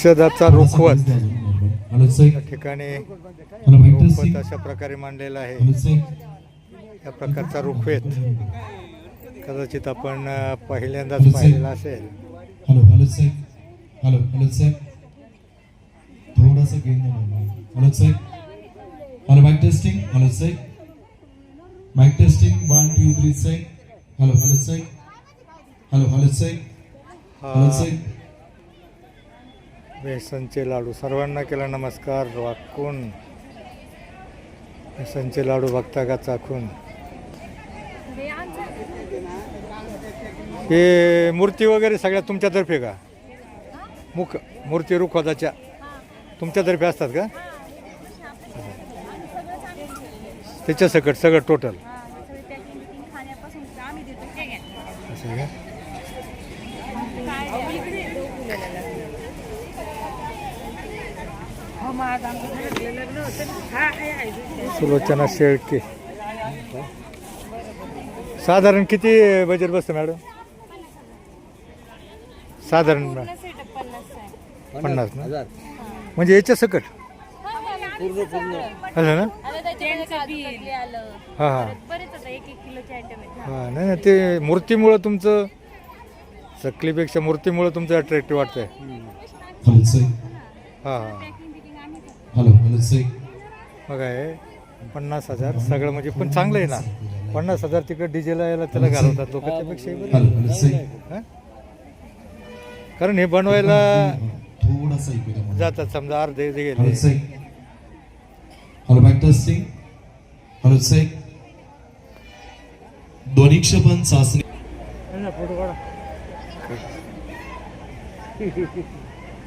औषधाचा रुखवत. या ठिकाणी रुखवत अशा प्रकारे मांडलेला आहे. या प्रकारचा रुखवेत. कदाचित आपण पहिल्यांदाच पाहिलेला असेल. Hello hello check hello hello थोडासा gain hello check hello mike testing hello check mike testing one two three hello hello बेसनचे लाडू. सर्वांना केला नमस्कार वाकून. बेसनचे लाडू बघता का चाखून हे मूर्ती वगैरे सगळ्या तुमच्यातर्फे का? मुख मूर्ती रुखवादाच्या तुमच्यातर्फे असतात का? त्याच्या सकट सगळं टोटल असं का हो मग आमचं घरातलं लग्न होतं हा आहे आहे सुलोचना शेळके. साधारण किती बजेट बसतं मॅडम साधारण पन्नास ना? म्हणजे याच्या सकट. असं ना? हां हां. हां नाही नाही ते मूर्तीमुळं तुमचं चकलीपेक्षा मूर्तीमुळं तुमचं अट्रॅक्टिव्ह वाटतंय. हॅलो हां हां. हॅलो हॅलो बघा हे पन्नास हजार सगळं म्हणजे पण चांगलं आहे ना. पन्नास हजार तिकडे डिझेल यायला त्याला घालवतात लोक त्यापेक्षा हॅलो. हॅलो? कारण हे बनवायला. जातात समजा अर्धे हॅलो गेले. Check hello mike testing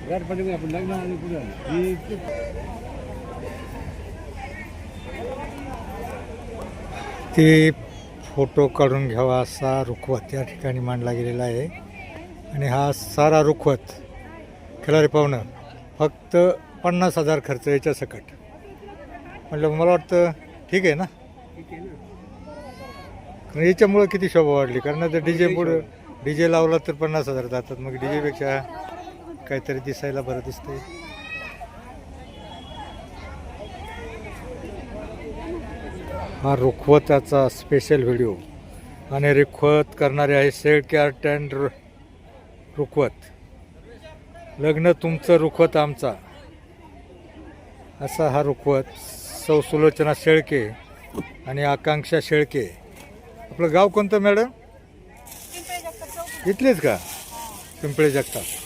hello check दोन्ही क्षपण चाचणी ते फोटो काढून घ्यावा असा रुखवत या ठिकाणी मांडला गेलेला आहे. आणि हा सारा रुखवत खिलारी पाहुणं फक्त पन्नास हजार खर्च याच्या सकट. म्हटलं मला वाटतं ठीक आहे ना? कारण याच्यामुळं किती शोभा वाढली. कारण आता डी जे पुढं डी जे लावला तर पन्नास हजार जातात. मग डी जेपेक्षा काहीतरी दिसायला बरं दिसतंय. हा रुखवताचा स्पेशल व्हिडिओ आणि रुखवत करणारे आहे शेळके आर्ट अँड रुखवत. लग्न तुमचं रुखवत आमचा. असा हा रुखवत सौ सुलोचना शेळके आणि आकांक्षा शेळके. आपलं गाव कोणतं मॅडम? इथलेच का? पिंपळे जगताप.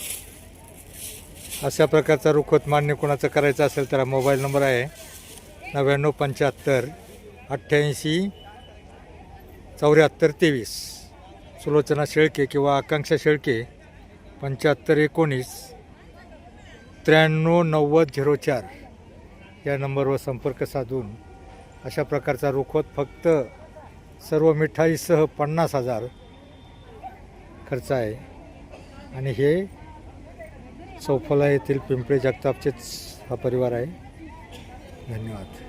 अशा प्रकारचा रुखवत मान्य कोणाचं करायचं असेल तर हा मोबाईल नंबर आहे नव्याण्णव पंच्याहत्तर अठ्ठ्याऐंशी चौऱ्याहत्तर तेवीस. सुलोचना शेळके किंवा आकांक्षा शेळके पंच्याहत्तर एकोणीस त्र्याण्णव नव्वद झिरो चार या नंबरवर संपर्क साधून अशा प्रकारचा रुखवत फक्त सर्व मिठाईसह पन्नास हजार खर्च आहे. आणि हे चौफला येथील पिंपळे जगतापचेच हा परिवार आहे. धन्यवाद.